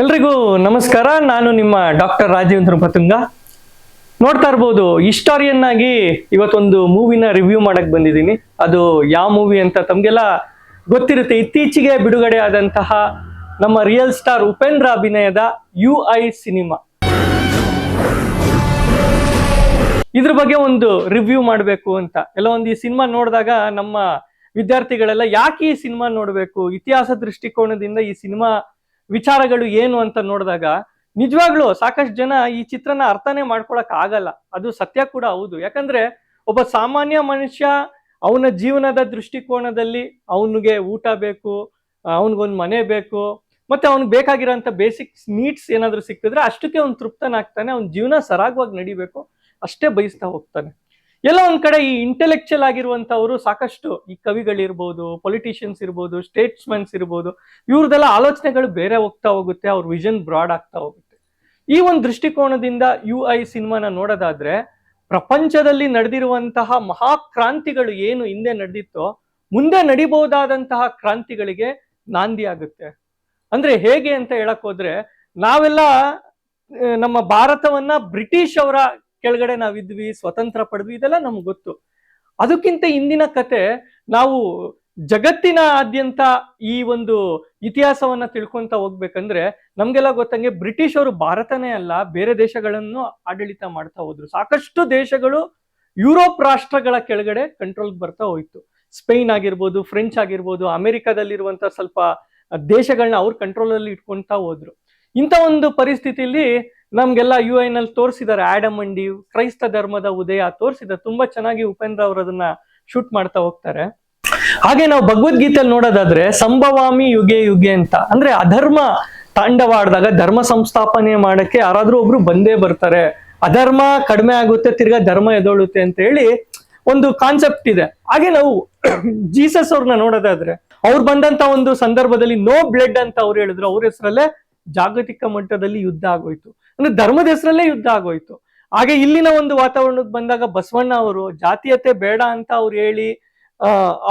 ಎಲ್ರಿಗೂ ನಮಸ್ಕಾರ. ನಾನು ನಿಮ್ಮ ಡಾಕ್ಟರ್ ರಾಜೇಂದ್ರ ಪತುಂಗ. ನೋಡ್ತಾ ಇರ್ಬೋದು ಹಿಸ್ಟಾರಿಯನ್ ಆಗಿ ಇವತ್ತೊಂದು ಮೂವಿನ ರಿವ್ಯೂ ಮಾಡಕ್ ಬಂದಿದ್ದೀನಿ. ಅದು ಯಾವ ಮೂವಿ ಅಂತ ತಮ್ಗೆಲ್ಲ ಗೊತ್ತಿರುತ್ತೆ. ಇತ್ತೀಚೆಗೆ ಬಿಡುಗಡೆ ಆದಂತಹ ನಮ್ಮ ರಿಯಲ್ ಸ್ಟಾರ್ ಉಪೇಂದ್ರ ಅಭಿನಯದ ಯು ಐ ಸಿನಿಮಾ ಇದ್ರ ಬಗ್ಗೆ ಒಂದು ರಿವ್ಯೂ ಮಾಡಬೇಕು ಅಂತ. ಎಲ್ಲ ಒಂದು ಈ ಸಿನಿಮಾ ನೋಡಿದಾಗ ನಮ್ಮ ವಿದ್ಯಾರ್ಥಿಗಳೆಲ್ಲ ಯಾಕೆ ಈ ಸಿನಿಮಾ ನೋಡಬೇಕು? ಇತಿಹಾಸ ದೃಷ್ಟಿಕೋನದಿಂದ ಈ ಸಿನಿಮಾ ವಿಚಾರಗಳು ಏನು ಅಂತ ನೋಡಿದಾಗ ನಿಜವಾಗ್ಲೂ ಸಾಕಷ್ಟು ಜನ ಈ ಚಿತ್ರನ ಅರ್ಥನೇ ಮಾಡ್ಕೊಳಕ್ ಆಗಲ್ಲ. ಅದು ಸತ್ಯ ಕೂಡ ಹೌದು. ಯಾಕಂದ್ರೆ ಒಬ್ಬ ಸಾಮಾನ್ಯ ಮನುಷ್ಯ ಅವನ ಜೀವನದ ದೃಷ್ಟಿಕೋನದಲ್ಲಿ ಅವನಿಗೆ ಊಟ ಬೇಕು ಅವನಿಗೊಂದು ಮನೆ ಬೇಕು, ಮತ್ತೆ ಅವ್ನಿಗೆ ಬೇಕಾಗಿರೋಂಥ ಬೇಸಿಕ್ ನೀಡ್ಸ್ ಏನಾದರೂ ಸಿಕ್ಕಿದ್ರೆ ಅಷ್ಟಕ್ಕೆ ಅವ್ನು ತೃಪ್ತನಾಗ್ತಾನೆ, ಅವ್ನ ಜೀವನ ಸರಾಗವಾಗಿ ನಡಿಬೇಕು, ಅಷ್ಟೇ ಬಯಸ್ತಾ ಹೋಗ್ತಾನೆ. ಎಲ್ಲ ಒಂದ್ ಕಡೆ ಈ ಇಂಟೆಲೆಕ್ಚುಯಲ್ ಆಗಿರುವಂತವರು ಸಾಕಷ್ಟು ಈ ಕವಿಗಳಿರ್ಬೋದು ಪೊಲಿಟಿಷಿಯನ್ಸ್ ಇರ್ಬೋದು ಸ್ಟೇಟ್ಸ್ಮನ್ಸ್ ಇರ್ಬೋದು, ಇವ್ರದೆಲ್ಲ ಆಲೋಚನೆಗಳು ಬೇರೆ ಹೋಗ್ತಾ ಹೋಗುತ್ತೆ, ಅವ್ರ ವಿಷನ್ ಬ್ರಾಡ್ ಆಗ್ತಾ ಹೋಗುತ್ತೆ. ಈ ಒಂದು ದೃಷ್ಟಿಕೋನದಿಂದ ಯು ಐ ಸಿನಿಮಾನ ನೋಡೋದಾದ್ರೆ, ಪ್ರಪಂಚದಲ್ಲಿ ನಡೆದಿರುವಂತಹ ಮಹಾಕ್ರಾಂತಿಗಳು ಏನು ಹಿಂದೆ ನಡೆದಿತ್ತೋ, ಮುಂದೆ ನಡಿಬಹುದಾದಂತಹ ಕ್ರಾಂತಿಗಳಿಗೆ ನಾಂದಿ ಆಗುತ್ತೆ. ಅಂದ್ರೆ ಹೇಗೆ ಅಂತ ಹೇಳಕ್ ಹೋದ್ರೆ, ನಾವೆಲ್ಲ ನಮ್ಮ ಭಾರತವನ್ನ ಬ್ರಿಟಿಷ್ ಅವರ ಕೆಳಗಡೆ ನಾವಿದ್ವಿ ಸ್ವತಂತ್ರ ಪಡೆದ್ವಿ, ಇದೆಲ್ಲ ನಮ್ಗೆ ಗೊತ್ತು. ಅದಕ್ಕಿಂತ ಇಂದಿನ ಕತೆ, ನಾವು ಜಗತ್ತಿನ ಆದ್ಯಂತ ಈ ಒಂದು ಇತಿಹಾಸವನ್ನ ತಿಳ್ಕೊಂತ ಹೋಗ್ಬೇಕಂದ್ರೆ, ನಮ್ಗೆಲ್ಲ ಗೊತ್ತಂಗೆ ಬ್ರಿಟಿಷ್ ಅವರು ಭಾರತನೇ ಅಲ್ಲ, ಬೇರೆ ದೇಶಗಳನ್ನು ಆಡಳಿತ ಮಾಡ್ತಾ ಹೋದ್ರು. ಸಾಕಷ್ಟು ದೇಶಗಳು ಯುರೋಪ್ ರಾಷ್ಟ್ರಗಳ ಕೆಳಗಡೆ ಕಂಟ್ರೋಲ್ ಬರ್ತಾ ಹೋಯ್ತು. ಸ್ಪೇನ್ ಆಗಿರ್ಬೋದು, ಫ್ರೆಂಚ್ ಆಗಿರ್ಬೋದು, ಅಮೆರಿಕಾದಲ್ಲಿರುವಂತ ಸ್ವಲ್ಪ ದೇಶಗಳನ್ನ ಅವ್ರ ಕಂಟ್ರೋಲ್ ಅಲ್ಲಿ ಇಟ್ಕೊಂತಾ ಹೋದ್ರು. ಇಂಥ ಒಂದು ಪರಿಸ್ಥಿತಿಯಲ್ಲಿ ನಮ್ಗೆಲ್ಲ ಯು ಐ ನಲ್ಲಿ ತೋರಿಸಿದ್ದಾರೆ. ಆಡಮ್ ಕ್ರೈಸ್ತ ಧರ್ಮದ ಉದಯ ತೋರಿಸಿದ. ತುಂಬಾ ಚೆನ್ನಾಗಿ ಉಪೇಂದ್ರ ಅವರು ಅದನ್ನ ಶೂಟ್ ಮಾಡ್ತಾ ಹೋಗ್ತಾರೆ. ಹಾಗೆ ನಾವು ಭಗವದ್ಗೀತೆಯಲ್ಲಿ ನೋಡೋದಾದ್ರೆ, ಸಂಭವಾಮಿ ಯುಗೆ ಯುಗೆ ಅಂತ. ಅಂದ್ರೆ ಅಧರ್ಮ ತಾಂಡವಾಡ್ದಾಗ, ಧರ್ಮ ಸಂಸ್ಥಾಪನೆ ಮಾಡಕ್ಕೆ ಯಾರಾದ್ರೂ ಒಬ್ರು ಬಂದೇ ಬರ್ತಾರೆ. ಅಧರ್ಮ ಕಡಿಮೆ ಆಗುತ್ತೆ, ತಿರ್ಗಾ ಧರ್ಮ ಎದೊಳುತ್ತೆ ಅಂತ ಹೇಳಿ ಒಂದು ಕಾನ್ಸೆಪ್ಟ್ ಇದೆ. ಹಾಗೆ ನಾವು ಜೀಸಸ್ ಅವ್ರನ್ನ ನೋಡೋದಾದ್ರೆ, ಅವ್ರು ಬಂದಂತ ಒಂದು ಸಂದರ್ಭದಲ್ಲಿ ನೋ ಬ್ಲಡ್ ಅಂತ ಅವ್ರು ಹೇಳಿದ್ರು. ಅವ್ರ ಹೆಸರಲ್ಲೇ ಜಾಗತಿಕ ಮಟ್ಟದಲ್ಲಿ ಯುದ್ಧ ಆಗೋಯ್ತು. ಅಂದ್ರೆ ಧರ್ಮದ ಹೆಸರಲ್ಲೇ ಯುದ್ಧ ಆಗೋಯ್ತು. ಹಾಗೆ ಇಲ್ಲಿನ ಒಂದು ವಾತಾವರಣಕ್ಕೆ ಬಂದಾಗ ಬಸವಣ್ಣ ಅವರು, ಜಾತೀಯತೆ ಬೇಡ ಅಂತ ಅವ್ರು ಹೇಳಿ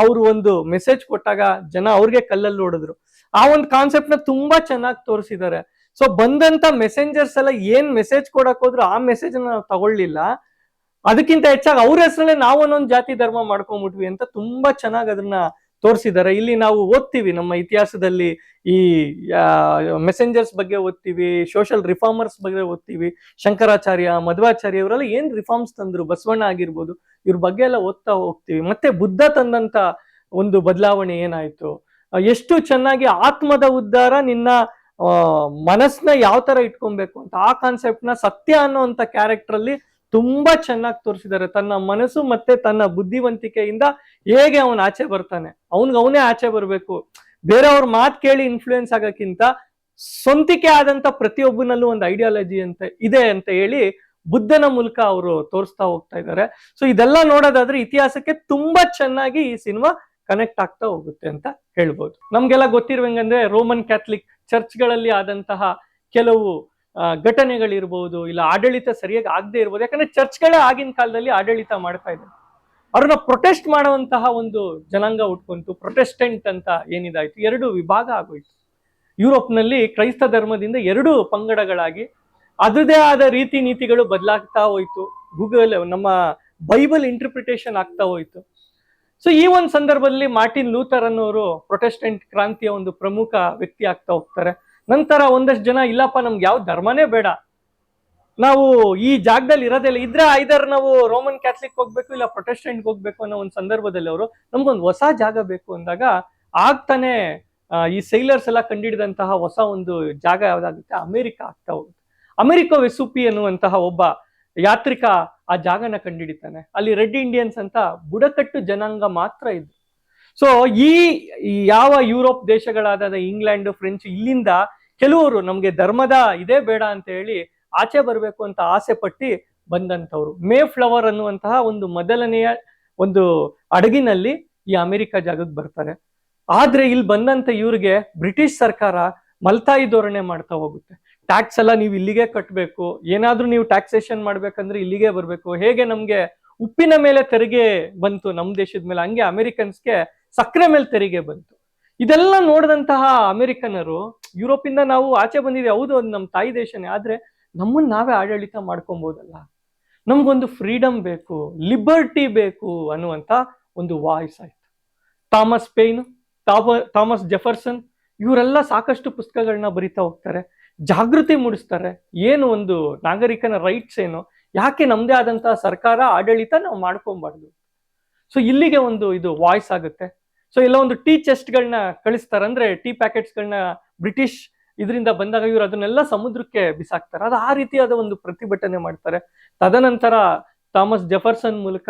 ಅವರು ಒಂದು ಮೆಸೇಜ್ ಕೊಟ್ಟಾಗ ಜನ ಅವ್ರಿಗೆ ಕಲ್ಲಲ್ಲಿ ಹೊಡೆದ್ರು. ಆ ಒಂದು ಕಾನ್ಸೆಪ್ಟ್ನ ತುಂಬಾ ಚೆನ್ನಾಗಿ ತೋರಿಸಿದ್ದಾರೆ. ಸೊ ಬಂದಂತ ಮೆಸೆಂಜರ್ಸ್ ಎಲ್ಲ ಏನ್ ಮೆಸೇಜ್ ಕೊಡಕ್ ಹೋದ್ರು ಆ ಮೆಸೇಜ್ ನಾವು ತಗೊಳ್ಳಿಲ್ಲ. ಅದಕ್ಕಿಂತ ಹೆಚ್ಚಾಗಿ ಅವ್ರ ಹೆಸರಲ್ಲೇ ನಾವು ಒಂದೊಂದು ಜಾತಿ ಧರ್ಮ ಮಾಡ್ಕೊಂಡ್ಬಿಟ್ವಿ ಅಂತ ತುಂಬಾ ಚೆನ್ನಾಗಿ ಅದನ್ನ ತೋರಿಸಿದ್ದಾರೆ. ಇಲ್ಲಿ ನಾವು ಓದ್ತೀವಿ ನಮ್ಮ ಇತಿಹಾಸದಲ್ಲಿ ಈ ಮೆಸೆಂಜರ್ಸ್ ಬಗ್ಗೆ ಓದ್ತೀವಿ ಸೋಷಲ್ ರಿಫಾರ್ಮರ್ಸ್ ಬಗ್ಗೆ ಓದ್ತೀವಿ, ಶಂಕರಾಚಾರ್ಯ, ಮಧ್ವಾಚಾರ್ಯ ಇವರೆಲ್ಲ ಏನ್ ರಿಫಾರ್ಮ್ಸ್ ತಂದ್ರು? ಬಸವಣ್ಣ ಆಗಿರ್ಬೋದು, ಇವ್ರ ಬಗ್ಗೆ ಎಲ್ಲ ಓದ್ತಾ ಹೋಗ್ತೀವಿ. ಮತ್ತೆ ಬುದ್ಧ ತಂದಂತ ಒಂದು ಬದಲಾವಣೆ ಏನಾಯ್ತು? ಎಷ್ಟು ಚೆನ್ನಾಗಿ ಆತ್ಮದ ಉದ್ಧಾರ ನಿನ್ನ ಮನಸ್ನ ಯಾವ ತರ ಇಟ್ಕೊಬೇಕು ಅಂತ, ಆ ಕಾನ್ಸೆಪ್ಟ್ನ ಸತ್ಯ ಅನ್ನೋಂತ ಕ್ಯಾರೆಕ್ಟರ್ ಅಲ್ಲಿ ತುಂಬಾ ಚೆನ್ನಾಗಿ ತೋರಿಸಿದ್ದಾರೆ ತನ್ನ ಮನಸ್ಸು ಮತ್ತೆ ತನ್ನ ಬುದ್ಧಿವಂತಿಕೆಯಿಂದ ಹೇಗೆ ಅವನ್ ಆಚೆ ಬರ್ತಾನೆ. ಅವನ್ಗೆ ಅವನೇ ಆಚೆ ಬರ್ಬೇಕು. ಬೇರೆಯವ್ರ ಮಾತ್ ಕೇಳಿ ಇನ್ಫ್ಲೂಯೆನ್ಸ್ ಆಗಕ್ಕಿಂತ ಸ್ವಂತಿಕೆ ಆದಂತ ಪ್ರತಿಯೊಬ್ಬನಲ್ಲೂ ಒಂದು ಐಡಿಯಾಲಜಿ ಅಂತ, ಇದೆ ಅಂತ ಹೇಳಿ ಬುದ್ಧನ ಮೂಲಕ ಅವರು ತೋರಿಸ್ತಾ ಹೋಗ್ತಾ ಇದ್ದಾರೆ ಸೊ ಇದೆಲ್ಲ ನೋಡೋದಾದ್ರೆ ಇತಿಹಾಸಕ್ಕೆ ತುಂಬಾ ಚೆನ್ನಾಗಿ ಈ ಸಿನಿಮಾ ಕನೆಕ್ಟ್ ಆಗ್ತಾ ಹೋಗುತ್ತೆ ಅಂತ ಹೇಳ್ಬೋದು. ನಮ್ಗೆಲ್ಲ ಗೊತ್ತಿರುವಂಗಂದ್ರೆ ರೋಮನ್ ಕ್ಯಾಥಲಿಕ್ ಚರ್ಚ್ಗಳಲ್ಲಿ ಆದಂತಹ ಕೆಲವು ಘಟನೆಗಳಿರ್ಬೋದು ಇಲ್ಲ ಆಡಳಿತ ಸರಿಯಾಗಿ ಆಗದೆ ಇರ್ಬೋದು. ಯಾಕಂದ್ರೆ ಚರ್ಚ್ಗಳೇ ಆಗಿನ ಕಾಲದಲ್ಲಿ ಆಡಳಿತ ಮಾಡ್ತಾ ಇದ್ದಾರೆ ಅವ್ರನ್ನ ಪ್ರೊಟೆಸ್ಟ್ ಮಾಡುವಂತಹ ಒಂದು ಜನಾಂಗ ಉಟ್ಕೊಂತು ಪ್ರೊಟೆಸ್ಟೆಂಟ್ ಅಂತ ಏನಿದಾಯ್ತು, ಎರಡು ವಿಭಾಗ ಆಗೋಯ್ತು. ಯುರೋಪ್ನಲ್ಲಿ ಕ್ರೈಸ್ತ ಧರ್ಮದಿಂದ ಎರಡು ಪಂಗಡಗಳಾಗಿ ಅದರದೇ ಆದ ರೀತಿ ನೀತಿಗಳು ಬದಲಾಗ್ತಾ ಹೋಯ್ತು. ಗೂಗಲ್, ನಮ್ಮ ಬೈಬಲ್ ಇಂಟರ್ಪ್ರಿಟೇಷನ್ ಆಗ್ತಾ ಹೋಯ್ತು. ಸೊ ಈ ಒಂದು ಸಂದರ್ಭದಲ್ಲಿ ಮಾರ್ಟಿನ್ ಲೂಥರ್ ಅನ್ನೋರು ಪ್ರೊಟೆಸ್ಟೆಂಟ್ ಕ್ರಾಂತಿಯ ಒಂದು ಪ್ರಮುಖ ವ್ಯಕ್ತಿ ಆಗ್ತಾ ಹೋಗ್ತಾರೆ. ನಂತರ ಒಂದಷ್ಟು ಜನ, ಇಲ್ಲಪ್ಪ, ನಮ್ಗೆ ಯಾವ ಧರ್ಮನೇ ಬೇಡ. ನಾವು ಈ ಜಾಗದಲ್ಲಿ ಇರೋದಿಲ್ಲ ಇದ್ರೆ ಐದರ್ ನಾವು ರೋಮನ್ ಕ್ಯಾಥಲಿಕ್ ಹೋಗ್ಬೇಕು, ಇಲ್ಲ ಪ್ರೊಟೆಸ್ಟೆಂಟ್ ಹೋಗ್ಬೇಕು ಅನ್ನೋ ಒಂದು ಸಂದರ್ಭದಲ್ಲಿ ಅವರು, ನಮ್ಗೊಂದು ಹೊಸ ಜಾಗ ಬೇಕು ಅಂದಾಗ ಆಗ್ತಾನೆ ಈ ಸೈಲರ್ಸ್ ಎಲ್ಲ ಕಂಡಿಡಿದಂತಹ ಹೊಸ ಒಂದು ಜಾಗ ಯಾವ್ದಾಗುತ್ತೆ? ಅಮೆರಿಕ ಆಗ್ತಾ ಹೋಗುತ್ತೆ. ಅಮೆರಿಕ ವೆಸುಪಿ ಅನ್ನುವಂತಹ ಒಬ್ಬ ಯಾತ್ರಿಕ ಆ ಜಾಗನ ಕಂಡಿಡಿತಾನೆ. ಅಲ್ಲಿ ರೆಡ್ ಇಂಡಿಯನ್ಸ್ ಅಂತ ಬುಡಕಟ್ಟು ಜನಾಂಗ ಮಾತ್ರ ಇದ್ರು ಸೊ ಈ ಯಾವ ಯುರೋಪ್ ದೇಶಗಳಾದ ಇಂಗ್ಲೆಂಡ್ ಫ್ರೆಂಚ್ ಇಲ್ಲಿಂದ ಕೆಲವರು ನಮ್ಗೆ ಧರ್ಮದ ಇದೇ ಬೇಡ ಅಂತ ಹೇಳಿ ಆಚೆ ಬರಬೇಕು ಅಂತ ಆಸೆ ಪಟ್ಟಿ ಬಂದಂಥವ್ರು. ಮೇ ಫ್ಲವರ್ ಅನ್ನುವಂತಹ ಒಂದು ಮೊದಲನೆಯ ಒಂದು ಹಡಗಿನಲ್ಲಿ ಈ ಅಮೆರಿಕ ಜಾಗಕ್ಕೆ ಬರ್ತಾರೆ. ಆದ್ರೆ ಇಲ್ಲಿ ಬಂದಂತ ಇವ್ರಿಗೆ ಬ್ರಿಟಿಷ್ ಸರ್ಕಾರ ಮಲ್ತಾಯಿ ಧೋರಣೆ ಮಾಡ್ತಾ ಹೋಗುತ್ತೆ. ಟ್ಯಾಕ್ಸ್ ಎಲ್ಲ ನೀವು ಇಲ್ಲಿಗೆ ಕಟ್ಟಬೇಕು ಏನಾದ್ರೂ ನೀವು ಟ್ಯಾಕ್ಸೇಷನ್ ಮಾಡ್ಬೇಕಂದ್ರೆ ಇಲ್ಲಿಗೆ ಬರಬೇಕು. ಹೇಗೆ ನಮ್ಗೆ ಉಪ್ಪಿನ ಮೇಲೆ ತೆರಿಗೆ ಬಂತು ನಮ್ಮ ದೇಶದ ಮೇಲೆ, ಹಂಗೆ ಅಮೆರಿಕನ್ಸ್ಗೆ ಸಕ್ಕರೆ ಮೇಲೆ ತೆರಿಗೆ ಬಂತು. ಇದೆಲ್ಲ ನೋಡಿದಂತಹ ಅಮೆರಿಕನರು, ಯುರೋಪಿಂದ ನಾವು ಆಚೆ ಬಂದಿದ್ದೀವಿ ಹೌದು, ಅದು ನಮ್ಮ ತಾಯಿ ದೇಶನೇ. ಆದ್ರೆ ನಮ್ಮನ್ನ ನಾವೇ ಆಡಳಿತ ಮಾಡ್ಕೊಬೋದಲ್ಲ. ನಮ್ಗೊಂದು ಫ್ರೀಡಮ್ ಬೇಕು ಲಿಬರ್ಟಿ ಬೇಕು ಅನ್ನುವಂತ ಒಂದು ವಾಯ್ಸ್ ಆಯ್ತು. ಥಾಮಸ್ ಪೇನ್ ಥಾಮಸ್ ಜೆಫರ್ಸನ್, ಇವರೆಲ್ಲ ಸಾಕಷ್ಟು ಪುಸ್ತಕಗಳನ್ನ ಬರಿತಾ ಹೋಗ್ತಾರೆ. ಜಾಗೃತಿ ಮೂಡಿಸ್ತಾರೆ. ಏನು ಒಂದು ನಾಗರಿಕನ ರೈಟ್ಸ್ ಏನು? ಯಾಕೆ ನಮ್ದೇ ಆದಂತಹ ಸರ್ಕಾರ ಆಡಳಿತ ನಾವು ಮಾಡ್ಕೊಬಾರ್ದು? ಸೊ ಇಲ್ಲಿಗೆ ಒಂದು ಇದು ವಾಯ್ಸ್ ಆಗುತ್ತೆ. ಸೊ ಇಲ್ಲ ಒಂದು ಟೀ ಚೆಸ್ಟ್ಗಳನ್ನ ಕಳಿಸ್ತಾರೆ. ಅಂದ್ರೆ ಟೀ ಪ್ಯಾಕೆಟ್ಸ್ ಪ್ಯಾಕೆಟ್ಸ್ಗಳನ್ನ ಬ್ರಿಟಿಷ್ ಇದರಿಂದ ಬಂದಾಗ ಇವರು ಅದನ್ನೆಲ್ಲ ಸಮುದ್ರಕ್ಕೆ ಬಿಸಾಕ್ತಾರೆ. ಅದು ಆ ರೀತಿಯಾದ ಒಂದು ಪ್ರತಿಭಟನೆ ಮಾಡ್ತಾರೆ. ತದನಂತರ ಥಾಮಸ್ ಜೆಫರ್ಸನ್ ಮೂಲಕ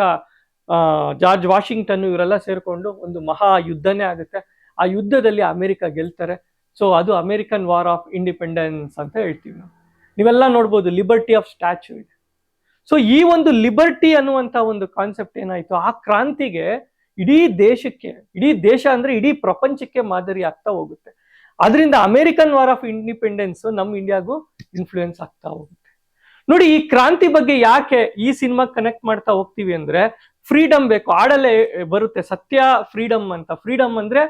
ಜಾರ್ಜ್ ವಾಷಿಂಗ್ಟನ್ ಇವರೆಲ್ಲ ಸೇರ್ಕೊಂಡು ಒಂದು ಮಹಾ ಯುದ್ಧನೇ ಆಗುತ್ತೆ. ಆ ಯುದ್ಧದಲ್ಲಿ ಅಮೆರಿಕ ಗೆಲ್ತಾರೆ. ಸೊ ಅದು ಅಮೆರಿಕನ್ ವಾರ್ ಆಫ್ ಇಂಡಿಪೆಂಡೆನ್ಸ್ ಅಂತ ಹೇಳ್ತೀವಿ ನಾವು. ನೀವೆಲ್ಲ ನೋಡ್ಬೋದು ಲಿಬರ್ಟಿ ಆಫ್ ಸ್ಟ್ಯಾಚ್ಯೂ ಇದೆ. ಸೊ ಈ ಒಂದು ಲಿಬರ್ಟಿ ಅನ್ನುವಂಥ ಒಂದು ಕಾನ್ಸೆಪ್ಟ್ ಏನಾಯಿತು? ಆ ಕ್ರಾಂತಿಗೆ ಇಡೀ ದೇಶಕ್ಕೆ, ಇಡೀ ದೇಶ ಅಂದ್ರೆ ಇಡೀ ಪ್ರಪಂಚಕ್ಕೆ ಮಾದರಿ ಆಗ್ತಾ ಹೋಗುತ್ತೆ. ಅದರಿಂದ ಅಮೆರಿಕನ್ ವಾರ್ ಆಫ್ ಇಂಡಿಪೆಂಡೆನ್ಸ್ ನಮ್ಮ ಇಂಡಿಯಾಗೂ ಇನ್ಫ್ಲೂಯೆನ್ಸ್ ಆಗ್ತಾ ಹೋಗುತ್ತೆ. ನೋಡಿ, ಈ ಕ್ರಾಂತಿ ಬಗ್ಗೆ ಯಾಕೆ ಈ ಸಿನಿಮಾ ಕನೆಕ್ಟ್ ಮಾಡ್ತಾ ಹೋಗ್ತೀವಿ ಅಂದ್ರೆ ಫ್ರೀಡಮ್ ಬೇಕು, ಆಡಲೇ ಬರುತ್ತೆ. ಸತ್ಯ ಫ್ರೀಡಮ್ ಅಂತ. ಫ್ರೀಡಮ್ ಅಂದ್ರೆ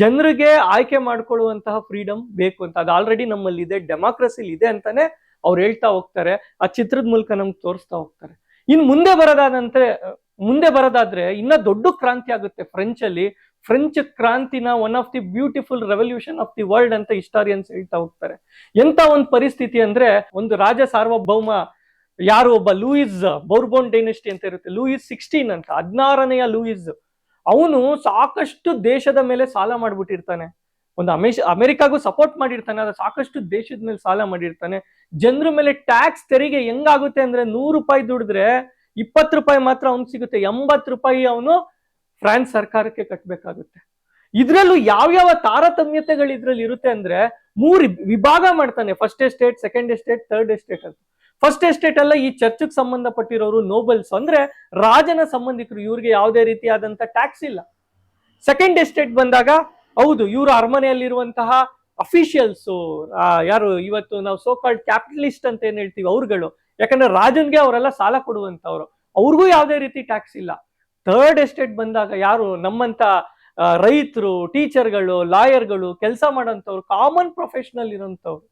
ಜನರಿಗೆ ಆಯ್ಕೆ ಮಾಡ್ಕೊಳ್ಳುವಂತಹ ಫ್ರೀಡಮ್ ಬೇಕು ಅಂತ. ಅದು ಆಲ್ರೆಡಿ ನಮ್ಮಲ್ಲಿ ಇದೆ ಡೆಮಾಕ್ರಸಿಲಿ ಇದೆ ಅಂತಾನೆ ಅವ್ರು ಹೇಳ್ತಾ ಹೋಗ್ತಾರೆ. ಆ ಚಿತ್ರದ ಮೂಲಕ ನಮ್ಗೆ ತೋರಿಸ್ತಾ ಹೋಗ್ತಾರೆ. ಇನ್ ಮುಂದೆ ಬರೋದಾದಂತೆ ಮುಂದೆ ಬರೋದಾದ್ರೆ ಇನ್ನ ದೊಡ್ಡ ಕ್ರಾಂತಿ ಆಗುತ್ತೆ ಫ್ರೆಂಚ್ ಅಲ್ಲಿ. French ಕ್ರಾಂತಿನ one of the beautiful revolution of the world ಅಂತ ಹಿಸ್ಟಾರಿಯನ್ಸ್ ಹೇಳ್ತಾ ಹೋಗ್ತಾರೆ. ಎಂತ ಒಂದು ಪರಿಸ್ಥಿತಿ ಅಂದ್ರೆ ಒಂದು ರಾಜ ಸಾರ್ವಭೌಮ ಯಾರು? ಒಬ್ಬ ಲೂಯಿಸ್ ಬೌರ್ಬೋನ್ ಡೈನೆಸ್ಟಿ ಅಂತ ಇರುತ್ತೆ. ಲೂಯಿಸ್ ಸಿಕ್ಸ್ಟೀನ್ ಅಂತ, ಹದಿನಾರನೆಯ ಲೂಯಿಸ್. ಅವನು ಸಾಕಷ್ಟು ದೇಶದ ಮೇಲೆ ಸಾಲ ಮಾಡ್ಬಿಟ್ಟಿರ್ತಾನೆ. ಒಂದು ಅಮೇಶ್, ಅಮೆರಿಕಾಗೂ ಸಪೋರ್ಟ್ ಮಾಡಿರ್ತಾನೆ ಅದ ಸಾಕಷ್ಟು ದೇಶದ ಮೇಲೆ ಸಾಲ ಮಾಡಿರ್ತಾನೆ. ಜನರ ಮೇಲೆ ಟ್ಯಾಕ್ಸ್ ತೆರಿಗೆ ಹೆಂಗಾಗುತ್ತೆ ಅಂದ್ರೆ ನೂರು ರೂಪಾಯಿ ದುಡಿದ್ರೆ ಇಪ್ಪತ್ತು ರೂಪಾಯಿ ಮಾತ್ರ ಅವ್ನಿಗೆ ಸಿಗುತ್ತೆ, ಎಂಬತ್ತು ರೂಪಾಯಿ ಅವನು ಫ್ರಾನ್ಸ್ ಸರ್ಕಾರಕ್ಕೆ ಕಟ್ಟಬೇಕಾಗುತ್ತೆ ಇದ್ರಲ್ಲೂ ಯಾವ್ಯಾವ ತಾರತಮ್ಯತೆಗಳು ಇದ್ರಲ್ಲಿ ಇರುತ್ತೆ ಅಂದ್ರೆ ಮೂರು ವಿಭಾಗ ಮಾಡ್ತಾನೆ first estate second estate third estate ಅಂತ. ಫಸ್ಟ್ ಎಸ್ಟೇಟ್ ಅಲ್ಲ ಈ ಚರ್ಚ್ಗೆ ಸಂಬಂಧಪಟ್ಟಿರೋರು ನೋಬಲ್ಸ್ ಅಂದ್ರೆ ರಾಜನ ಸಂಬಂಧಿಕರು, ಇವ್ರಿಗೆ ಯಾವುದೇ ರೀತಿಯಾದಂತ ಟ್ಯಾಕ್ಸ್ ಇಲ್ಲ. ಸೆಕೆಂಡ್ ಎಸ್ಟೇಟ್ ಬಂದಾಗ, ಹೌದು, ಇವರು ಅರಮನೆಯಲ್ಲಿರುವಂತಹ ಅಫಿಷಿಯಲ್ಸ್ ಯಾರು, ಇವತ್ತು ನಾವು ಸೋ ಕಾಲ್ಡ್ ಕ್ಯಾಪಿಟಲಿಸ್ಟ್ ಅಂತ ಏನ್ ಹೇಳ್ತೀವಿ, ಅವ್ರುಗಳು. ಯಾಕಂದ್ರೆ ರಾಜನ್ಗೆ ಅವರೆಲ್ಲ ಸಾಲ ಕೊಡುವಂತವ್ರು ಅವ್ರಿಗೂ ಯಾವುದೇ ರೀತಿ ಟ್ಯಾಕ್ಸ್ ಇಲ್ಲ. ಥರ್ಡ್ ಎಸ್ಟೇಟ್ ಬಂದಾಗ ಯಾರು ನಮ್ಮಂತ ರೈತರು ಟೀಚರ್ಗಳು ಲಾಯರ್ಗಳು ಕೆಲಸ ಮಾಡೋಂಥವ್ರು ಕಾಮನ್ ಪ್ರೊಫೆಷನಲ್ ಇರೋಂಥವ್ರು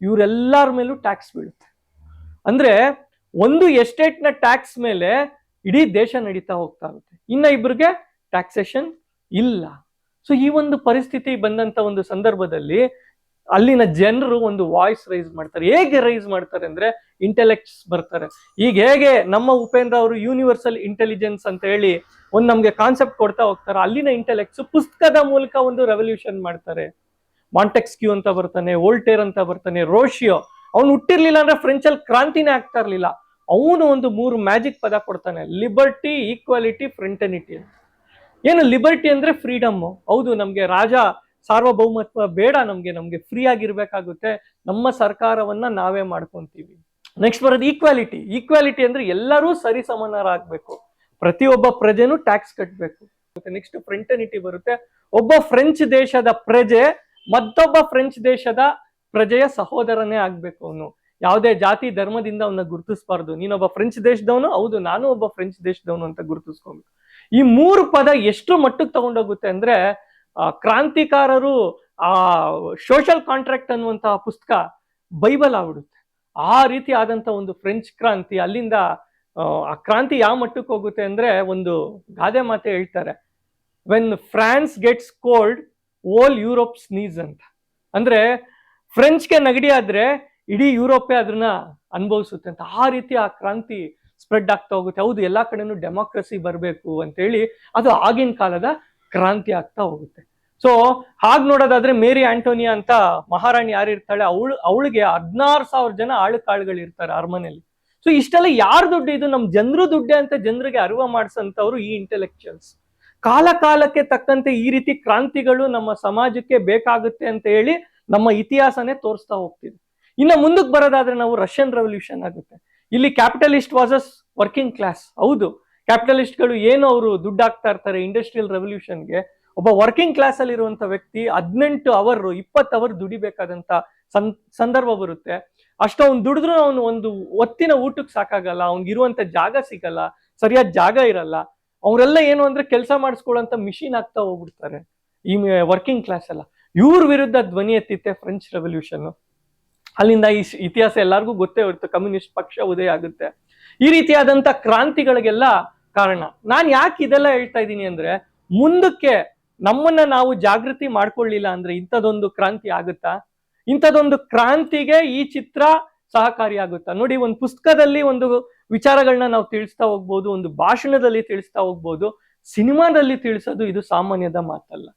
ಇವರೆಲ್ಲರ ಮೇಲೂ ಟ್ಯಾಕ್ಸ್ ಬೀಳುತ್ತೆ. ಅಂದ್ರೆ ಒಂದು ಎಸ್ಟೇಟ್ನ ಟ್ಯಾಕ್ಸ್ ಮೇಲೆ ಇಡೀ ದೇಶ ನಡೀತಾ ಹೋಗ್ತಾ ಇರುತ್ತೆ. ಇನ್ನ ಇಬ್ರಿಗೆ ಟ್ಯಾಕ್ಸೇಷನ್ ಇಲ್ಲ. ಸೊ ಈ ಒಂದು ಪರಿಸ್ಥಿತಿ ಬಂದಂತ ಒಂದು ಸಂದರ್ಭದಲ್ಲಿ ಅಲ್ಲಿನ ಜನರು ಒಂದು ವಾಯ್ಸ್ ರೈಸ್ ಮಾಡ್ತಾರೆ. ಹೇಗೆ ರೈಸ್ ಮಾಡ್ತಾರೆ ಅಂದ್ರೆ ಇಂಟೆಲೆಕ್ಟ್ಸ್ ಬರ್ತಾರೆ. ಈಗ ಹೇಗೆ ನಮ್ಮ ಉಪೇಂದ್ರ ಅವರು ಯೂನಿವರ್ಸಲ್ ಇಂಟೆಲಿಜೆನ್ಸ್ ಅಂತ ಹೇಳಿ ಒಂದು ನಮ್ಗೆ ಕಾನ್ಸೆಪ್ಟ್ ಕೊಡ್ತಾ ಹೋಗ್ತಾರೆ. ಅಲ್ಲಿನ ಇಂಟೆಲೆಕ್ಟ್ಸ್ ಪುಸ್ತಕದ ಮೂಲಕ ಒಂದು ರೆವಲ್ಯೂಷನ್ ಮಾಡ್ತಾರೆ. ಮಾಂಟೆಕ್ಸ್ಕ್ಯೂ ಅಂತ ಬರ್ತಾನೆ ವೋಲ್ಟೇರ್ ಅಂತ ಬರ್ತಾನೆ ರೋಷಿಯೋ ಅವ್ನು ಹುಟ್ಟಿರ್ಲಿಲ್ಲ ಅಂದ್ರೆ ಫ್ರೆಂಚ್ ಅಲ್ಲಿ ಕ್ರಾಂತಿನೇ ಆಗ್ತಾ ಇರ್ಲಿಲ್ಲ. ಅವನು ಒಂದು ಮೂರು ಮ್ಯಾಜಿಕ್ ಪದ ಕೊಡ್ತಾನೆ. ಲಿಬರ್ಟಿ ಈಕ್ವಾಲಿಟಿ ಫ್ರೆಂಟನಿಟಿ ಏನು ಲಿಬರ್ಟಿ ಅಂದ್ರೆ ಫ್ರೀಡಮ್ ಹೌದು, ನಮ್ಗೆ ರಾಜ ಸಾರ್ವಭೌಮತ್ವ ಬೇಡ ನಮ್ಗೆ ನಮ್ಗೆ ಫ್ರೀ ಆಗಿರ್ಬೇಕಾಗುತ್ತೆ. ನಮ್ಮ ಸರ್ಕಾರವನ್ನ ನಾವೇ ಮಾಡ್ಕೊಂತೀವಿ. ನೆಕ್ಸ್ಟ್ ಬರೋದು ಈಕ್ವಾಲಿಟಿ ಈಕ್ವಾಲಿಟಿ ಅಂದ್ರೆ ಎಲ್ಲರೂ ಸರಿ ಸಮಾನರಾಗಬೇಕು ಪ್ರತಿಯೊಬ್ಬ ಪ್ರಜೆನೂ ಟ್ಯಾಕ್ಸ್ ಕಟ್ಟಬೇಕು ಮತ್ತೆ ನೆಕ್ಸ್ಟ್ ಫ್ರೆಂಟನಿಟಿ ಬರುತ್ತೆ. ಒಬ್ಬ ಫ್ರೆಂಚ್ ದೇಶದ ಪ್ರಜೆ ಮತ್ತೊಬ್ಬ ಫ್ರೆಂಚ್ ದೇಶದ ಪ್ರಜೆಯ ಸಹೋದರನೇ ಆಗ್ಬೇಕು ಅವನು. ಯಾವುದೇ ಜಾತಿ, ಧರ್ಮದಿಂದ ಅವನ್ನ ಗುರುತಿಸಬಾರ್ದು. ನೀನೊಬ್ಬ ಫ್ರೆಂಚ್ ದೇಶದವನು, ಹೌದು, ನಾನು ಒಬ್ಬ ಫ್ರೆಂಚ್ ದೇಶದವನು ಅಂತ ಗುರುತಿಸ್ಕೊಬೇಕು. ಈ ಮೂರು ಪದ ಎಷ್ಟು ಮಟ್ಟಕ್ಕೆ ತಗೊಂಡೋಗುತ್ತೆ ಅಂದ್ರೆ ಕ್ರಾಂತಿಕಾರರು ಆ ಸೋಷಲ್ ಕಾಂಟ್ರಾಕ್ಟ್ ಅನ್ನುವಂತಹ ಪುಸ್ತಕ ಬೈಬಲ್ ಆಗ್ಬಿಡುತ್ತೆ. ಆ ರೀತಿ ಆದಂತ ಒಂದು ಫ್ರೆಂಚ್ ಕ್ರಾಂತಿ ಅಲ್ಲಿಂದ ಆ, ಕ್ರಾಂತಿ ಯಾವ ಮಟ್ಟಕ್ಕೆ ಹೋಗುತ್ತೆ ಅಂದ್ರೆ ಒಂದು ಗಾದೆ ಮಾತೆ ಹೇಳ್ತಾರೆ. When France gets cold all Europe sneeze ಅಂತ. ಅಂದ್ರೆ ಫ್ರೆಂಚ್ಗೆ ನಗಡಿ ಆದ್ರೆ ಇಡೀ ಯುರೋಪೇ ಅದನ್ನ ಅನುಭವಿಸುತ್ತೆ ಅಂತ. ಆ ರೀತಿ ಆ ಕ್ರಾಂತಿ ಸ್ಪ್ರೆಡ್ ಆಗ್ತಾ ಹೋಗುತ್ತೆ. ಹೌದು ಎಲ್ಲಾ ಕಡೆನೂ ಡೆಮೋಕ್ರಸಿ ಬರಬೇಕು ಅಂತೇಳಿ ಅದು ಆಗಿನ ಕಾಲದ ಕ್ರಾಂತಿ ಆಗ್ತಾ ಹೋಗುತ್ತೆ. ಸೊ ಹಾಗೆ ನೋಡೋದಾದ್ರೆ ಮೇರಿ ಆಂಟೋನಿಯಾ ಅಂತ ಮಹಾರಾಣಿ ಯಾರು ಇರ್ತಾಳೆ? ಅವಳು, ಅವಳಿಗೆ ಹದಿನಾರು ಸಾವಿರ ಜನ ಆಳು ಕಾಳುಗಳು ಇರ್ತಾರೆ ಅರಮನೆಯಲ್ಲಿ ಸೊ ಇಷ್ಟೆಲ್ಲ ಯಾರು ದುಡ್ಡು ಇದು? ನಮ್ಮ ಜನರು ದುಡ್ಡೆ ಅಂತ ಜನರಿಗೆ ಅರಿವು ಮಾಡಿಸಂತವ್ರು ಈ ಇಂಟೆಲೆಕ್ಚುಯಲ್ಸ್ ಕಾಲ ಕಾಲಕ್ಕೆ ತಕ್ಕಂತೆ ಈ ರೀತಿ ಕ್ರಾಂತಿಗಳು ನಮ್ಮ ಸಮಾಜಕ್ಕೆ ಬೇಕಾಗುತ್ತೆ ಅಂತ ಹೇಳಿ ನಮ್ಮ ಇತಿಹಾಸನೇ ತೋರಿಸ್ತಾ ಹೋಗ್ತಿದೆ. ಇನ್ನು ಮುಂದಕ್ಕೆ ಬರೋದಾದ್ರೆ ನಾವು ರಷ್ಯನ್ ರೆವಲ್ಯೂಷನ್ ಆಗುತ್ತೆ. ಇಲ್ಲಿ ಕ್ಯಾಪಿಟಲಿಸ್ಟ್ ವಾಸಸ್ ವರ್ಕಿಂಗ್ ಕ್ಲಾಸ್ ಹೌದು. ಕ್ಯಾಪಿಟಲಿಸ್ಟ್ಗಳು ಏನು ಅವರು ದುಡ್ಡು ಹಾಕ್ತಾ ಇರ್ತಾರೆ ಇಂಡಸ್ಟ್ರಿಯಲ್ ರೆವಲ್ಯೂಷನ್ಗೆ ಒಬ್ಬ ವರ್ಕಿಂಗ್ ಕ್ಲಾಸ್ ಅಲ್ಲಿ ಇರುವಂತ ವ್ಯಕ್ತಿ ಹದಿನೆಂಟು ಅವರ್ ಇಪ್ಪತ್ತು ಅವರ್ ದುಡಿಬೇಕಾದಂತ ಸಂದರ್ಭ ಬರುತ್ತೆ. ಅಷ್ಟು ಅವ್ನು ದುಡಿದ್ರು ಅವನು ಒಂದು ಒತ್ತಿನ ಊಟಕ್ಕೆ ಸಾಕಾಗಲ್ಲ, ಅವ್ನಿಗೆ ಇರುವಂತ ಜಾಗ ಸಿಗಲ್ಲ, ಸರಿಯಾದ ಜಾಗ ಇರಲ್ಲ. ಅವರೆಲ್ಲ ಏನು ಅಂದ್ರೆ ಕೆಲಸ ಮಾಡಿಸ್ಕೊಳ್ಳೋಂತ ಮಿಷಿನ್ ಆಗ್ತಾ ಹೋಗ್ಬಿಡ್ತಾರೆ ಈ ವರ್ಕಿಂಗ್ ಕ್ಲಾಸ್ ಎಲ್ಲ. ಇವ್ರ ವಿರುದ್ಧ ಧ್ವನಿ ಎತ್ತಿತ್ತೆ ಫ್ರೆಂಚ್ ರೆವಲ್ಯೂಷನ್ ಅಲ್ಲಿಂದ ಈ ಇತಿಹಾಸ ಎಲ್ಲರಿಗೂ ಗೊತ್ತೇ ಇರುತ್ತೆ, ಕಮ್ಯುನಿಸ್ಟ್ ಪಕ್ಷ ಉದಯ ಆಗುತ್ತೆ. ಈ ರೀತಿಯಾದಂತ ಕ್ರಾಂತಿಗಳಿಗೆಲ್ಲ ಕಾರಣ. ನಾನು ಯಾಕೆ ಇದೆಲ್ಲ ಹೇಳ್ತಾ ಇದ್ದೀನಿ ಅಂದ್ರೆ, ಮುಂದಕ್ಕೆ ನಮ್ಮನ್ನ ನಾವು ಜಾಗೃತಿ ಮಾಡ್ಕೊಳ್ಳಿಲ್ಲ ಅಂದ್ರೆ ಇಂಥದ್ದೊಂದು ಕ್ರಾಂತಿ ಆಗುತ್ತಾ? ಇಂಥದ್ದೊಂದು ಕ್ರಾಂತಿಗೆ ಈ ಚಿತ್ರ ಸಹಕಾರಿಯಾಗುತ್ತಾ ನೋಡಿ, ಒಂದು ಪುಸ್ತಕದಲ್ಲಿ ಒಂದು ವಿಚಾರಗಳನ್ನ ನಾವು ತಿಳಿಸ್ತಾ ಹೋಗ್ಬೋದು, ಒಂದು ಭಾಷಣದಲ್ಲಿ ತಿಳಿಸ್ತಾ ಹೋಗ್ಬೋದು, ಸಿನಿಮಾದಲ್ಲಿ ತಿಳಿಸೋದು ಇದು ಸಾಮಾನ್ಯದ ಮಾತಲ್ಲ.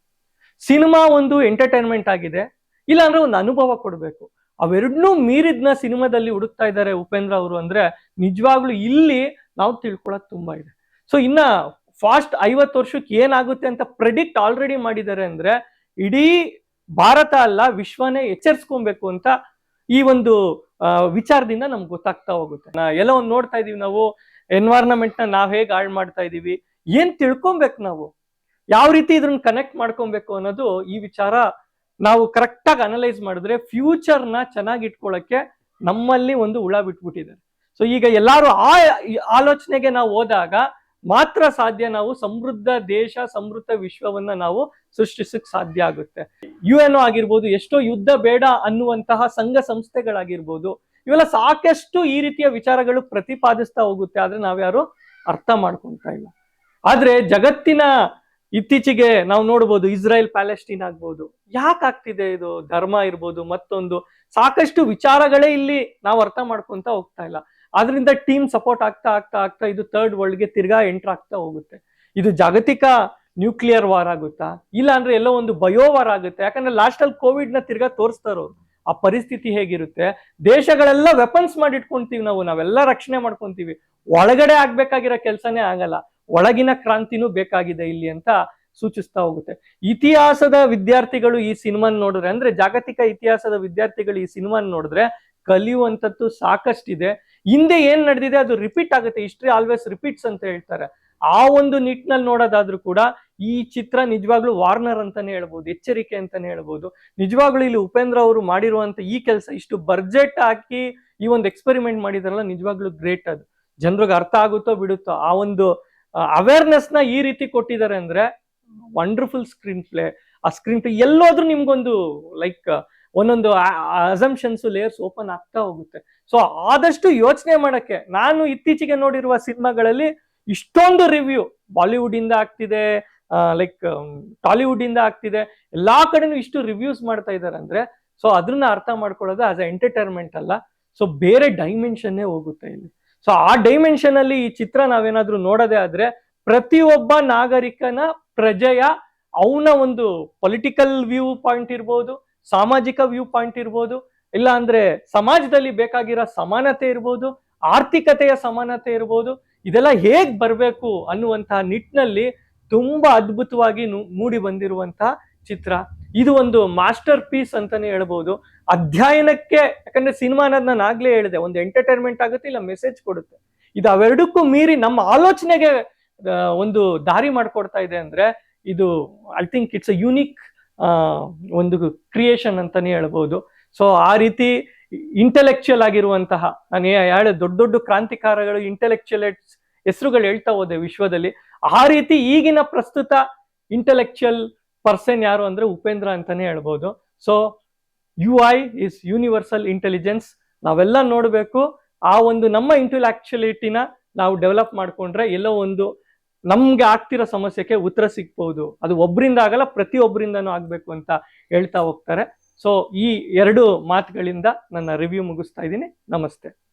ಸಿನಿಮಾ ಒಂದು ಎಂಟರ್ಟೈನ್ಮೆಂಟ್ ಆಗಿದೆ. ಇಲ್ಲಾಂದ್ರೆ ಒಂದು ಅನುಭವ ಕೊಡಬೇಕು. ಅವೆರಡನ್ನೂ ಮೀರಿದ್ನ ಸಿನಿಮಾದಲ್ಲಿ ಹುಡುಕ್ತಾ ಇದ್ದಾರೆ ಉಪೇಂದ್ರ ಅವರು ಅಂದ್ರೆ ನಿಜವಾಗ್ಲೂ ಇಲ್ಲಿ ನಾವು ತಿಳ್ಕೊಳಕ್ ತುಂಬಾ ಇದೆ. ಸೊ ಇನ್ನ ಫಾಸ್ಟ್ ಐವತ್ತು ವರ್ಷಕ್ಕೆ ಏನಾಗುತ್ತೆ ಅಂತ ಪ್ರೆಡಿಕ್ಟ್ ಆಲ್ರೆಡಿ ಮಾಡಿದ್ದಾರೆ ಅಂದ್ರೆ ಇಡೀ ಭಾರತ ಅಲ್ಲ, ವಿಶ್ವನೇ ಎಚ್ಚರಿಸ್ಕೊಬೇಕು ಅಂತ ಈ ಒಂದು ವಿಚಾರದಿಂದ ನಮ್ಗೆ ಗೊತ್ತಾಗ್ತಾ ಹೋಗುತ್ತೆ. ಎಲ್ಲ ಒಂದು ನೋಡ್ತಾ ಇದೀವಿ ನಾವು ಎನ್ವೈರನ್ಮೆಂಟ್ನ ನಾವ್ ಹೇಗೆ ಹಾಳು ಮಾಡ್ತಾ ಇದೀವಿ, ಏನ್ ತಿಳ್ಕೊಬೇಕು ನಾವು, ಯಾವ ರೀತಿ ಇದ್ರನ್ನ ಕನೆಕ್ಟ್ ಮಾಡ್ಕೊಬೇಕು ಅನ್ನೋದು ಈ ವಿಚಾರ ನಾವು ಕರೆಕ್ಟಾಗಿ ಅನಲೈಸ್ ಮಾಡಿದ್ರೆ ಫ್ಯೂಚರ್ನ ಚೆನ್ನಾಗಿ ಇಟ್ಕೊಳ್ಳಕ್ಕೆ ನಮ್ಮಲ್ಲಿ ಒಂದು ಹುಳ ಬಿಟ್ಬಿಟ್ಟಿದ್ದಾರೆ ಸೊ ಈಗ ಎಲ್ಲಾರು ಆ ಆಲೋಚನೆಗೆ ನಾವು ಹೋದಾಗ ಮಾತ್ರ ಸಾಧ್ಯ ನಾವು ಸಮೃದ್ಧ ದೇಶ, ಸಮೃದ್ಧ ವಿಶ್ವವನ್ನ ನಾವು ಸೃಷ್ಟಿಸಕ್ ಸಾಧ್ಯ ಆಗುತ್ತೆ. ಯು ಎನ್ ಆಗಿರ್ಬೋದು, ಎಷ್ಟೋ ಯುದ್ಧ ಬೇಡ ಅನ್ನುವಂತಹ ಸಂಘ ಸಂಸ್ಥೆಗಳಾಗಿರ್ಬೋದು, ಇವೆಲ್ಲ ಸಾಕಷ್ಟು ಈ ರೀತಿಯ ವಿಚಾರಗಳು ಪ್ರತಿಪಾದಿಸ್ತಾ ಹೋಗುತ್ತೆ, ಆದ್ರೆ ನಾವ್ಯಾರು ಅರ್ಥ ಮಾಡ್ಕೊಂತ ಇಲ್ಲ. ಆದ್ರೆ ಜಗತ್ತಿನ ಇತ್ತೀಚೆಗೆ ನಾವು ನೋಡ್ಬೋದು ಇಸ್ರೇಲ್ ಪ್ಯಾಲೆಸ್ಟೀನ್ ಆಗ್ಬೋದು, ಯಾಕೆ ಆಗ್ತಿದೆ ಇದು? ಧರ್ಮ ಇರ್ಬೋದು, ಮತ್ತೊಂದು, ಸಾಕಷ್ಟು ವಿಚಾರಗಳೇ ಇಲ್ಲಿ ನಾವು ಅರ್ಥ ಮಾಡ್ಕೊಂತ ಹೋಗ್ತಾ ಇಲ್ಲ. ಆದ್ರಿಂದ ಟೀಮ್ ಸಪೋರ್ಟ್ ಆಗ್ತಾ ಆಗ್ತಾ ಆಗ್ತಾ ಇದು ಥರ್ಡ್ ವರ್ಲ್ಡ್ಗೆ ತಿರ್ಗಾ ಎಂಟರ್ ಆಗ್ತಾ ಹೋಗುತ್ತೆ. ಇದು ಜಾಗತಿಕ ನ್ಯೂಕ್ಲಿಯರ್ ವಾರ್ ಆಗುತ್ತಾ? ಇಲ್ಲ ಅಂದ್ರೆ ಎಲ್ಲೋ ಒಂದು ಬಯೋ ವಾರ್ ಆಗುತ್ತೆ. ಯಾಕಂದ್ರೆ ಲಾಸ್ಟ್ ಅಲ್ಲಿ ಕೋವಿಡ್ನ ತಿರ್ಗಾ ತೋರಿಸ್ತಾರೋ ಆ ಪರಿಸ್ಥಿತಿ ಹೇಗಿರುತ್ತೆ? ದೇಶಗಳೆಲ್ಲ ವೆಪನ್ಸ್ ಮಾಡಿ ಇಟ್ಕೊಂತೀವಿ ನಾವು. ನಾವೆಲ್ಲ ರಕ್ಷಣೆ ಮಾಡ್ಕೊಂತೀವಿ. ಒಳಗಡೆ ಆಗ್ಬೇಕಾಗಿರೋ ಕೆಲಸನೇ ಆಗಲ್ಲ. ಒಳಗಿನ ಕ್ರಾಂತಿನೂ ಬೇಕಾಗಿದೆ ಇಲ್ಲಿ ಅಂತ ಸೂಚಿಸ್ತಾ ಹೋಗುತ್ತೆ. ಇತಿಹಾಸದ ವಿದ್ಯಾರ್ಥಿಗಳು ಈ ಸಿನಿಮಾ ನೋಡಿದ್ರೆ, ಅಂದ್ರೆ ಜಾಗತಿಕ ಇತಿಹಾಸದ ವಿದ್ಯಾರ್ಥಿಗಳು ಈ ಸಿನಿಮಾ ನೋಡಿದ್ರೆ ಕಲಿಯುವಂಥದ್ದು ಸಾಕಷ್ಟಿದೆ. ಹಿಂದೆ ಏನ್ ನಡೆದಿದೆ ಅದು ರಿಪೀಟ್ ಆಗುತ್ತೆ. ಹಿಸ್ಟ್ರಿ ಆಲ್ವೇಸ್ ರಿಪೀಟ್ಸ್ ಅಂತ ಹೇಳ್ತಾರೆ. ಆ ಒಂದು ನಿಟ್ಟಿನಲ್ಲಿ ನೋಡೋದಾದ್ರೂ ಕೂಡ ಈ ಚಿತ್ರ ನಿಜವಾಗ್ಲೂ ವಾರ್ನರ್ ಅಂತಾನೆ ಹೇಳ್ಬೋದು, ಎಚ್ಚರಿಕೆ ಅಂತಾನೆ ಹೇಳ್ಬೋದು. ನಿಜವಾಗ್ಲೂ ಇಲ್ಲಿ ಉಪೇಂದ್ರ ಅವರು ಮಾಡಿರುವಂತ ಈ ಕೆಲಸ ಇಷ್ಟು ಬಡ್ಜೆಟ್ ಹಾಕಿ ಈ ಒಂದು ಎಕ್ಸ್ಪೆರಿಮೆಂಟ್ ಮಾಡಿದಾರಲ್ಲ ನಿಜವಾಗ್ಲೂ ಗ್ರೇಟ್ ಅದು. ಜನರಿಗೆ ಅರ್ಥ ಆಗುತ್ತೋ ಬಿಡುತ್ತೋ, ಆ ಒಂದು ಅವೇರ್ನೆಸ್ನ ಈ ರೀತಿ ಕೊಟ್ಟಿದ್ದಾರೆ ಅಂದ್ರೆ ವಂಡರ್ಫುಲ್ ಸ್ಕ್ರೀನ್ ಪ್ಲೇ ಆ ಸ್ಕ್ರೀನ್ ಪ್ಲೇ ಎಲ್ಲೋದ್ರೂ ನಿಮ್ಗೊಂದು ಲೈಕ್ ಒಂದೊಂದು ಅಸಂಪ್ಷನ್ಸ್ ಲೇಯರ್ಸ್ ಓಪನ್ ಆಗ್ತಾ ಹೋಗುತ್ತೆ. ಸೊ ಆದಷ್ಟು ಯೋಚನೆ ಮಾಡಕ್ಕೆ ನಾನು ಇತ್ತೀಚೆಗೆ ನೋಡಿರುವ ಸಿನಿಮಾಗಳಲ್ಲಿ ಇಷ್ಟೊಂದು ರಿವ್ಯೂ ಬಾಲಿವುಡ್ ಇಂದ ಆಗ್ತಿದೆ ಲೈಕ್ ಟಾಲಿವುಡ್ ಇಂದ ಆಗ್ತಿದೆ. ಎಲ್ಲಾ ಕಡೆನೂ ಇಷ್ಟು ರಿವ್ಯೂಸ್ ಮಾಡ್ತಾ ಇದ್ದಾರೆ ಅಂದ್ರೆ ಸೊ ಅದನ್ನ ಅರ್ಥ ಮಾಡ್ಕೊಳ್ಳೋದು ಆಸ್ ಅ ಎಂಟರ್ಟೈನ್ಮೆಂಟ್ ಅಲ್ಲ. ಸೊ ಬೇರೆ ಡೈಮೆನ್ಷನ್ನೇ ಹೋಗುತ್ತೆ ಇಲ್ಲಿ. ಸೊ ಆ ಡೈಮೆನ್ಷನ್ ಅಲ್ಲಿ ಈ ಚಿತ್ರ ನಾವೇನಾದ್ರೂ ನೋಡೋದೇ ಆದ್ರೆ, ಪ್ರತಿಯೊಬ್ಬ ನಾಗರಿಕನ ಪ್ರಜೆಯ ಅವನ ಒಂದು ಪೊಲಿಟಿಕಲ್ ವ್ಯೂ ಪಾಯಿಂಟ್ ಇರ್ಬೋದು ಸಾಮಾಜಿಕ ವ್ಯೂ ಪಾಯಿಂಟ್ ಇರ್ಬೋದು, ಇಲ್ಲ ಅಂದ್ರೆ ಸಮಾಜದಲ್ಲಿ ಬೇಕಾಗಿರೋ ಸಮಾನತೆ ಇರ್ಬೋದು, ಆರ್ಥಿಕತೆಯ ಸಮಾನತೆ ಇರ್ಬೋದು, ಇದೆಲ್ಲ ಹೇಗ್ ಬರಬೇಕು ಅನ್ನುವಂತಹ ನಿಟ್ಟಿನಲ್ಲಿ ತುಂಬಾ ಅದ್ಭುತವಾಗಿ ಮೂಡಿ ಬಂದಿರುವಂತಹ ಚಿತ್ರ. ಇದು ಒಂದು ಮಾಸ್ಟರ್ ಪೀಸ್ ಅಂತಾನೆ ಹೇಳ್ಬೋದು. ಅಧ್ಯಯನಕ್ಕೆ, ಯಾಕಂದ್ರೆ ಸಿನಿಮಾ ಅನ್ನೋದು ನಾನು ಆಗ್ಲೇ ಹೇಳಿದೆ, ಒಂದು ಎಂಟರ್ಟೈನ್ಮೆಂಟ್ ಆಗುತ್ತೆ ಇಲ್ಲ ಮೆಸೇಜ್ ಕೊಡುತ್ತೆ. ಇದು ಅವೆರಡಕ್ಕೂ ಮೀರಿ ನಮ್ಮ ಆಲೋಚನೆಗೆ ಒಂದು ದಾರಿ ಮಾಡ್ಕೊಡ್ತಾ ಇದೆ ಅಂದ್ರೆ ಇದು I think it's a unique ಒಂದು ಕ್ರಿಯೇಷನ್ ಅಂತಾನೆ ಹೇಳ್ಬೋದು. ಸೊ ಆ ರೀತಿ ಇಂಟೆಲೆಕ್ಚುಯಲ್ ಆಗಿರುವಂತಹ, ನಾನು ಹೇಳ ದೊಡ್ಡ ದೊಡ್ಡ ಕ್ರಾಂತಿಕಾರಗಳು ಇಂಟೆಲೆಕ್ಚುಯಲ್ ಹೆಸರುಗಳು ಹೇಳ್ತಾ ಹೋದೆ ವಿಶ್ವದಲ್ಲಿ. ಆ ರೀತಿ ಈಗಿನ ಪ್ರಸ್ತುತ ಇಂಟೆಲೆಕ್ಚುಯಲ್ ಪರ್ಸನ್ ಯಾರು ಅಂದ್ರೆ ಉಪೇಂದ್ರ ಅಂತಾನೆ ಹೇಳ್ಬೋದು. So U I is universal intelligence ನಾವೆಲ್ಲ ನೋಡಬೇಕು, ಆ ಒಂದು ನಮ್ಮ ಇಂಟೆಲೆಕ್ಚುಲಿಟಿನ ನಾವು ಡೆವಲಪ್ ಮಾಡಿಕೊಂಡ್ರೆ ಎಲ್ಲೋ ಒಂದು ನಮ್ಗೆ ಆಗ್ತಿರೋ ಸಮಸ್ಯೆಗೆ ಉತ್ತರ ಸಿಗ್ಬಹುದು. ಅದು ಒಬ್ಬರಿಂದ ಆಗಲ್ಲ ಪ್ರತಿಯೊಬ್ಬರಿಂದನೂ ಆಗಬೇಕು ಅಂತ ಹೇಳ್ತಾ ಹೋಗ್ತಾರೆ. ಸೊ ಈ ಎರಡು ಮಾತುಗಳಿಂದ ನನ್ನ ರಿವ್ಯೂ ಮುಗಿಸ್ತಾ ಇದ್ದೀನಿ. ನಮಸ್ತೆ.